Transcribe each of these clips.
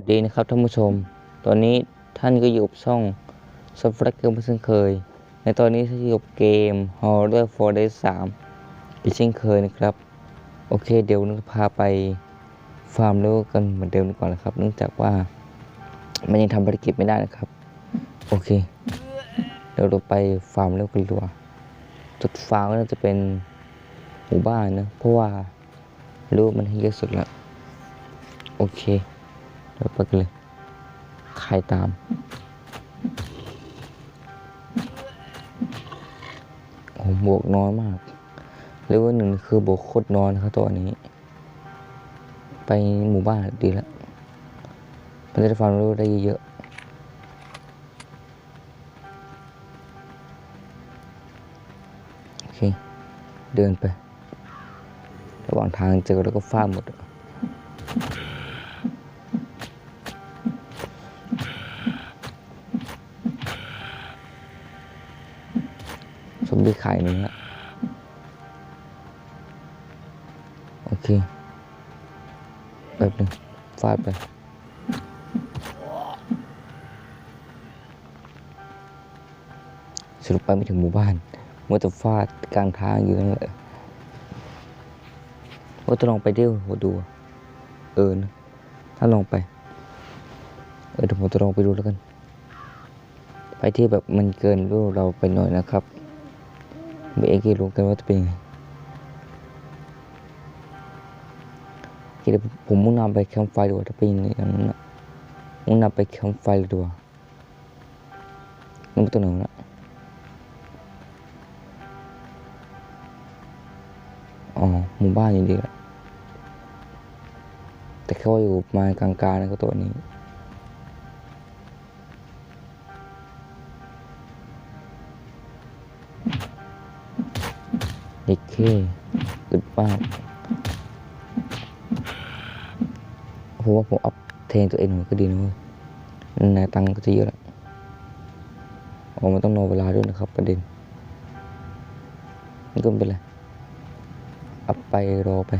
ดีนะครับท่านผู้ชม ตอนนี้ท่านก็อยู่กับช่องซอฟต์แวร์เกมเช่นเคย ในตอนนี้ท่านอยู่กับเกม Horror for Day 3อีกเช่นเคยนะครับ โอเคเดี๋ยวนึกพาไปฟาร์มเลเวกันเหมือนเดิมก่อนนะครับ เนื่องจากว่ามันยังทำภารกิจไม่ได้นะครับ โอเค เดี๋ยวเราไปฟาร์มเลเวกันดีกว่าจุดฟาร์มก็น่าจะเป็นหมู่บ้านนะ เพราะว่ารู้มันให้เยอะสุดแล้วโอเค เดี๋ยวไปกันเลย ใครตามโอ้โบวกน้อยมากเรียกว่าหนึ่งคือบวกโคตรน้อยนะครับตัวนี้ ไปหมู่บ้านดีแล้วมันจะได้ฟังรู้ได้เยอะๆโอเค เดินไประหว่างทางเจอแล้วก็ฟาดหมด อะซอมบี้ไข่เนื้อโอเคแบบหนึงฟาดไปสรุปไปไม่ถึงหมู่บ้านเมัวแต่ฟาดกลางทางอยู่นั่นแหละว่าจะลองไปเดี่ยวหัวดู เออนะถ้าลองไป เออเดี๋ยวผมจะลองไปดูแล้วกัน ไปที่แบบมันเกินรู้เราไปหน่อยนะครับ ไม่เองก็รู้กันว่าจะเป็นยังไงเคเดี๋ยวผมมุ่งน้าไปแคมป์ไฟดีกว่าถ้าเป็นอย่างนั้นนะมุ่งน้าไปแคมป์ไฟเลยดีกว่านั่นเป็นตัวหนวะนะอ๋อหมู่บ้านอย่างดีแหละแต่แค่ว่าอยู่มากลางๆนะก็ตัวนี้ เด็กเคอึดมากผมว่าผมอัพเทนตัวเองหน่อยก็ดีนะเว้ยนายตังก็จะเยอะละอ๋อมันต้องรอเวลาด้วยนะครับประเด็นนี่ก็เป็นไรอัพไปรอไป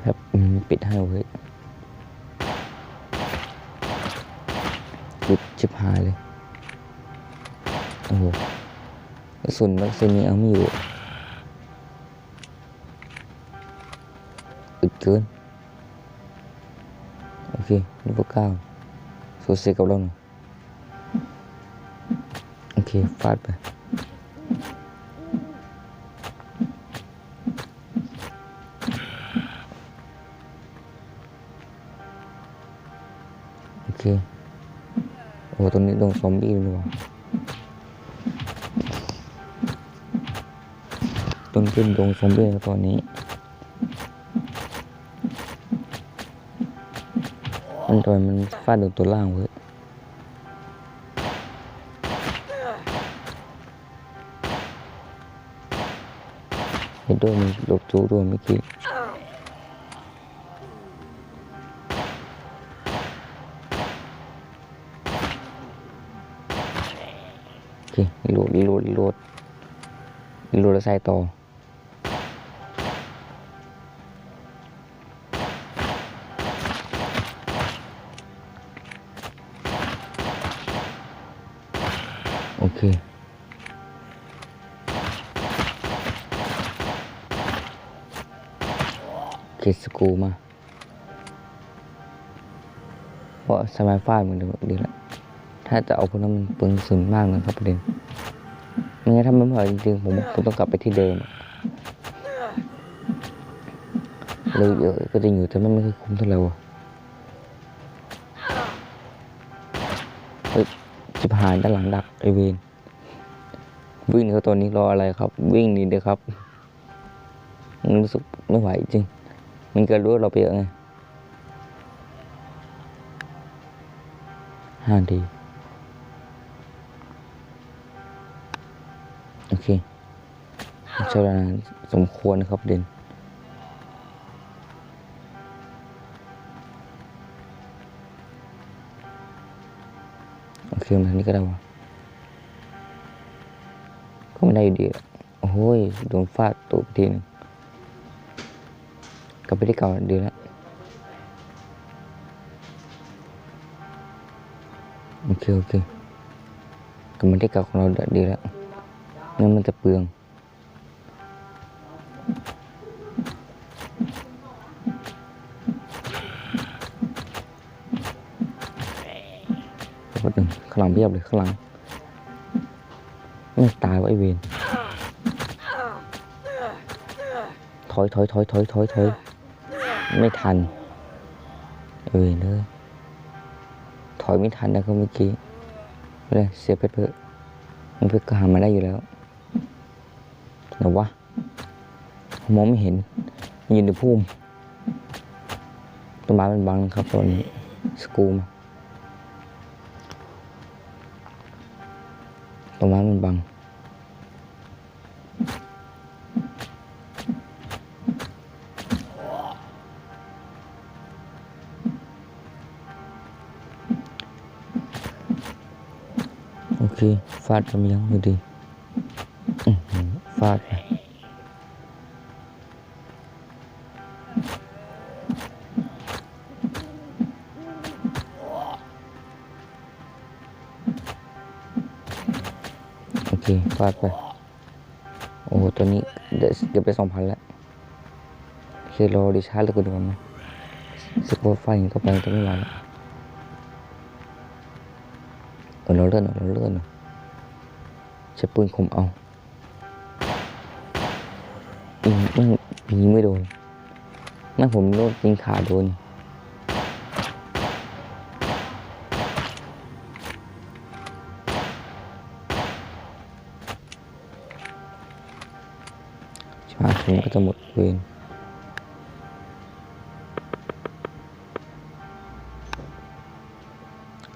แบบปิดให้เว้ย ชิบหายเลย โอ้โหกระสุนแม็กซินี้เอาไม่อยู่อึดเกิน โอเคลูกเก้าสูสีกับเราหน่อยโอเคฟาดไปโอเค โอ้ตัวนี้โดนซอมบี้เลยว่ะต้นขึ้นโดนซอมบี้แล้วตอนนี้ มันตอนมันฟาดโดนตัวล่างเว้ยเห็นด้วยมันหลบจูด้วยเมื่อกี้ รีโหลดรีโหลดรีโหลดรีโหลดแล้วใส่ต่อโอเคเคสกูมาเพราะสมัยฟ้าเหมือนเดิมดีแล้วถ้าจะเอาพวกนั้นมันปลืองสุนมากนะครับประเด็น ไม่งั้นถ้ามันไม่ไหวจริงๆผมผมต้องกลับไปที่เดิมเลยเยอะก็จะอยู่แต่มันไม่ค่อยคุ้มเท่าไหร่วะเฮ้ยจิบหายด้านหลังดักไอเวนวิ่งเขาตัวนี้รออะไรครับ วิ่งหนีเดี๋ยวครับมันรู้สึกไม่ไหวจริง มันกินรู้ว่าเราไปเยอะไงห้าที เคใช้เวลานานสมควรนะครับเด่นโอเคมาทางนี้ก็ได้วะก็ไม่ได้อยู่ดีโอ้โหยโดนฟาดตัวไปทีนึงกลับไปที่เก่าดีแล้วโอเคโอเคกลับมาที่เก่าของเราดีแล้ว งั้นมันจะเปลือง ข้างหลังเพียบเลยข้างหลังไม่ตายวะไอเวนถอยถอยถอยถอยถอยถอยไม่ทันไอเวนเลยถอยไม่ทันนะครับเมื่อกี้ไม่เลยเสียเพชรเพอมันเพชรก็หามาได้อยู่แล้ว แต่วะมองไม่เห็นมันอยู่ในพุ่มต้นไม้มันบังครับตอนนี้สกูมาต้นไม้มันบังโอเคฟาดกำยังไม่ดี ฟาดโอเคฟาดไป โอ้โหตัวนี้เดี๋ยวเก็บไปสองพันแล้วเครอดิชาร์จแล้วก็ดูกันนะสกอร์ไฟยิงเข้าไปจะไม่ไหวแล้วเออเราเลื่อนเอาเราเลื่อนเอาใช้ปืนคมเอา ยิงไม่ยิงไม่โดนนั่นผมโดนยิงขาโดนชาผมก็จะหมดเวร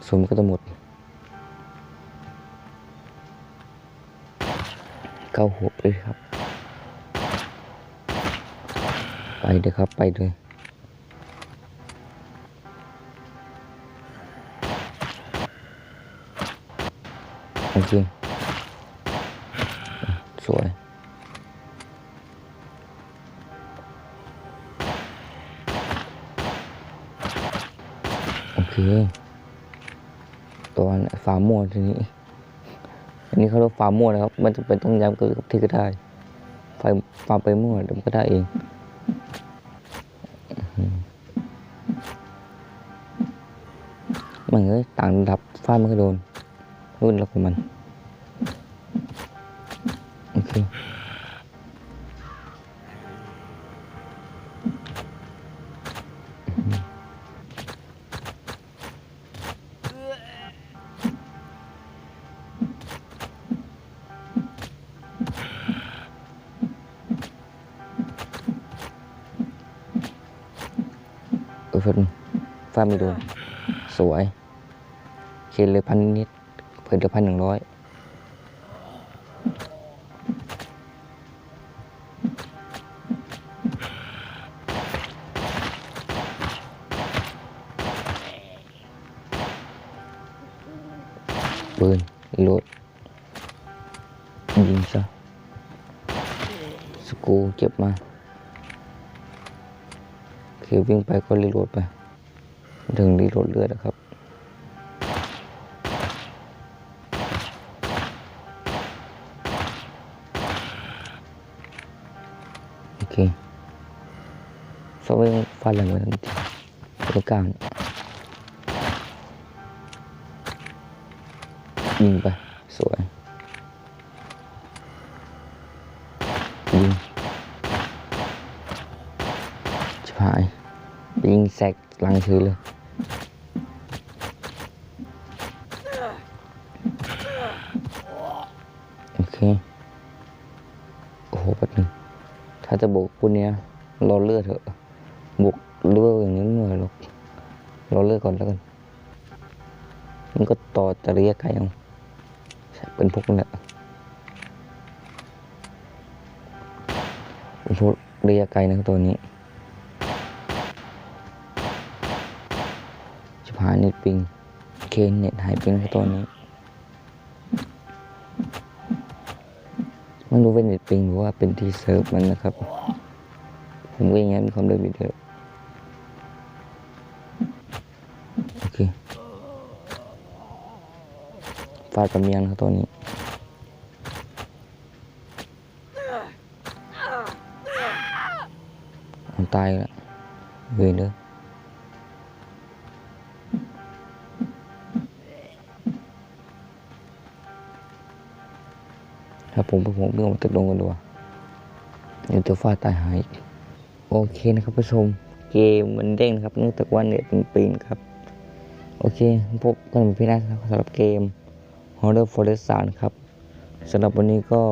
สมก็จะหมดเข้าหัวเลยครับ ไป เลยครับไปเลยโอเคสวยโอเคตัวฝาโม่วทีนี้อันนี้เขาเรียกฟาร์มมั่วนะครับ มันจะเป็นต้องย้ำกับที่ก็ได้ไฟฟาร์มไปมัวเดี๋ยวมันก็ได้เอง มันเอ้ยต่างระดับฟาดมันก็โดน รุ่นแล้วของมัน โอเคเออเพิ่นฟาร์มไม่โดน สวย เคนเลยพันนิดเพิ่นเหลือพันหนึ่งร้อยปืนโหลดยิงซะสกูเก็บมาโอเควิ่งไปก็รีโหลดไป ถึงรีโหลดเลือดนะครับ ดฟาดแรงไปทันทีตัวกลางยิงไป สวย ยิงชิบหายยิงแซกลังถือเลยโอเค โอ้โหแป๊บนึงถ้าจะบุกพวกเนี้ยรอเลือดเถอะ บุกเลืออย่างนี้ไม่เหนื่อหรอกรอเลือก่อนแล้วกัน มันก็ต่อจะเระยะไกลเอาเป็นพวกนั้นแหละเป็นพวกระยะไกลนะครับตัวนี้จะพาเน็ตปิงเคนเน็ตหายปิงครับตัวนี้มไม่รู้เป็นเน็ตปิงหรือว่าเป็นที่เซิร์ฟมันนะครับ ผมก็อย่างนั้นมีความเร็วอยู่เดียวโฟากับเมียนครับตัวนี้มันตายแล้วเวยเด้อถ้าผมไปผมเรื่องมันจะลงกันดูเดี๋ยวตัวฟาตายหายโอเคนะครับผู้ชมเกมมันเด้งครับเนื่องจากว่าเน็ตมันปิงครับ โอเค พบกันใหม่พี่น้าครับสำหรับเกม Horror Forest 3ครับสำหรับวันนี้ก็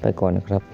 ไปก่อนนะครับ